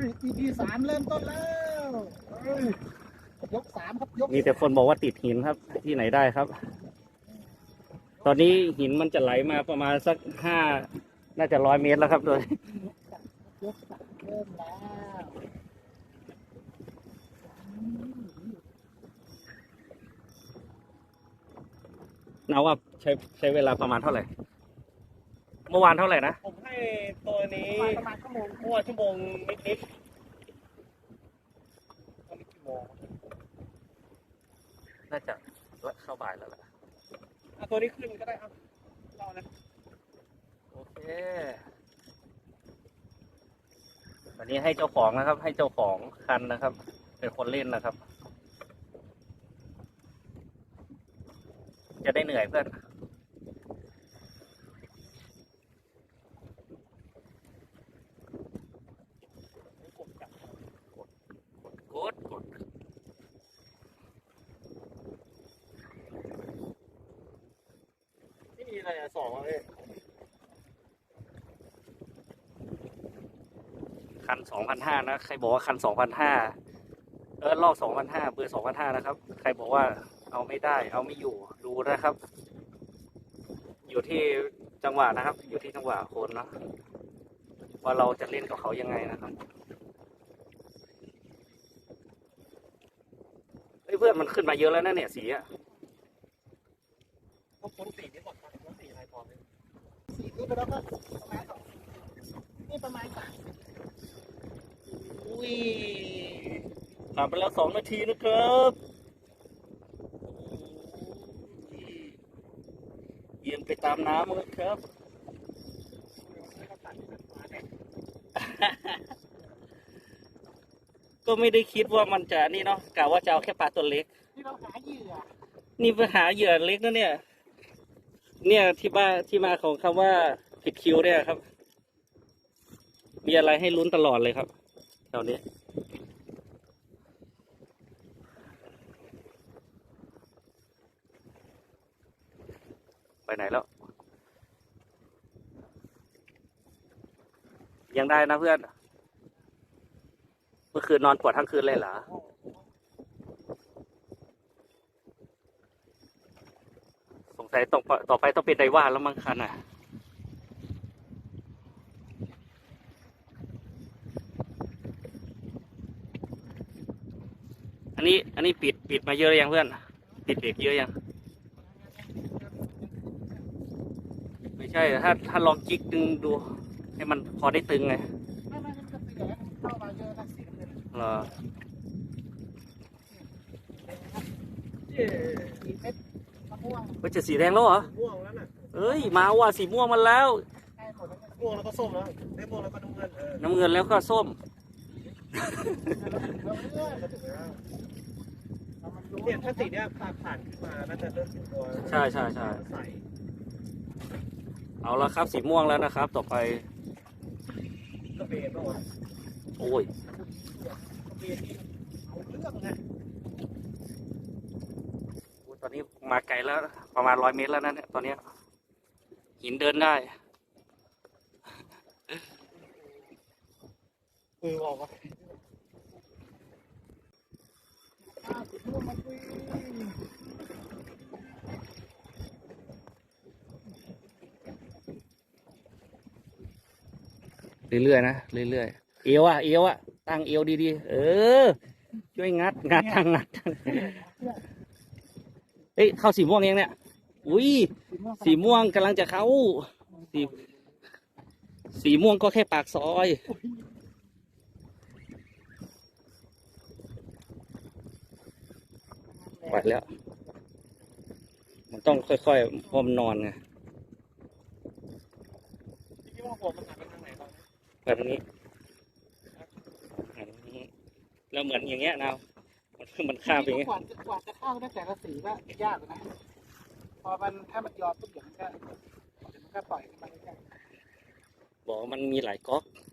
ฮ้ย EP สามเริ่มต้นแล้วเฮ้ยยกสามครับยกมีแต่คนบอกว่าติดหินครับ ที่ไหนได้ครับ ตอนนี้หินมันจะไหลมาประมาณสักห้าน่าจะร้อยเมตรแล้วครับโดยยกสามเริ่มแล้วนาว่าใช้ใช้เวลาประมาณเท่าไหร่ เมื่อวานเท่าไหร่นะผมให้ ตัวนี้ประมาณชั่วโมงเมื่อวานชั่วโมงนิดๆตอนนี้กี่โมงน่าจะเข้าบ่ายแล้วล่ะอะตัวนี้ขึ้นก็ได้ครับรอนะโอเควันนี้ให้เจ้าของนะครับ ให้เจ้าของคันนะครับ เป็นคนเล่นนะครับ จะได้เหนื่อยเพื่อน กดจับ กดกด ที่มีอะไรอะสองอะพี่ คันสองพันห้านะ ใครบอกว่าคันสองพันห้าเออลอกสองพันห้าเบอร์สองพันห้านะครับ ใครบอกว่าเอาไม่ได้ เอาไม่อยู่ดูนะครับ อยู่ที่จังหวะนะครับ อยู่ที่จังหวะคนเนาะว่าเราจะเล่นกับเขายังไงนะครับเฮ้ยเพื่อนมันขึ้นมาเยอะแล้วนะเนี่ยสีอะต้องพ้นสีนี้ก่อนครับพ้นสีอะไรก่อนเลยสี่นี่ไปแล้วก็ประมาณสองนี่ประมาณสาม อุ้ยผ่านไปแล้วสองนาทีนะครับเอียงไปตามน้ำเลยครับ ก็ไม่ได้คิดว่ามันจะนี่เนาะกะว่าจะเอาแค่ปลาตัวเล็กที่เราหาเหยื่อ นี่ไปหาเหยื่อเล็กนะเนี่ย เนี่ยที่บ้านที่มาของคำว่าผิดคิวเนี่ยครับ มีอะไรให้ลุ้นตลอดเลยครับ แถวนี้ไปไหนแล้ว ยังได้นะเพื่อน เมื่อคืนนอนปวดทั้งคืนเลยเหรอสงสัยต้องปต่อไปต้องเป็นไดว่าแล้วมั้งคันอะ อันนี้อันนี้ปิดปิดมาเยอะหรือยังเพื่อน ปิดเบรกเยอะยัง ไม่ใช่ ถ้าถ้าลองจิกดึงดู ให้มันพอได้ตึงไงไม่ไม่ไม่ต้องไปเหลือเข้ามาเยอะนะสี่เดือนเหรอเย้สี่เม็ดมะม่วงเฮ้ยจะสีแดงแล้วเหรอม่วงแล้วน่ะเอ้ย มาว่ะสีม่วงมันแล้วใกล้หมดแล้วเนี่ยม่วงแล้วก็ส้มแล้วได้ม่วงแล้วก็น้ำเงินเออน้ำเงินแล้วก็ส้ม เราเรื่อยก็ถึงแล้วเรามันรู้เนี่ยถ้าสีเนี้ยผ่านผ่านขึ้นมาน่าจะเริ่มเป็นตัวใช่ใช่ใช่ ใสเอาละครับสีม่วงแล้วนะครับ ต่อไป กระเบนป่าวะโอ้ย กระเบนนี่เอาเรื่องนะตอนนี้มาไกลแล้ว ประมาณร้อยเมตรแล้วนะเนี่ยตอนเนี้ยหินเดินได้เออออกวะอ้าวสีม่วงมาคุย เรื่อยๆนะเรื่อยๆเอวอะเอวอะตั้งเอวดีๆเออ ช่วยงัดงัดทางงัดเฮ้ยเข้าสีม่วงยังเนี่ยอุ้ยสีม่วงสีม่วงกำลังจะเข้าสีสีม่วงก็แค่ปากซอย ไปแล้ว มันต้องค่อยๆเพอมนนอนไงที่ว่าหัวมันหันไปทางไหนตอนนี้แบบนี้อันนี้แล้วเหมือนอย่างเงี้ยนาวมันมันข้ามไปอย่างเงี้ยกว่าจะกว่าจะเข้าได้แต่ละสีก็ยากนะ พอมันถ้ามันยอมปุ๊บเดี๋ยวมันก็เดี๋ยวมันก็ปล่อยขึ้นมาเรื่อยบอกว่ามันมีหลายก๊อกๆ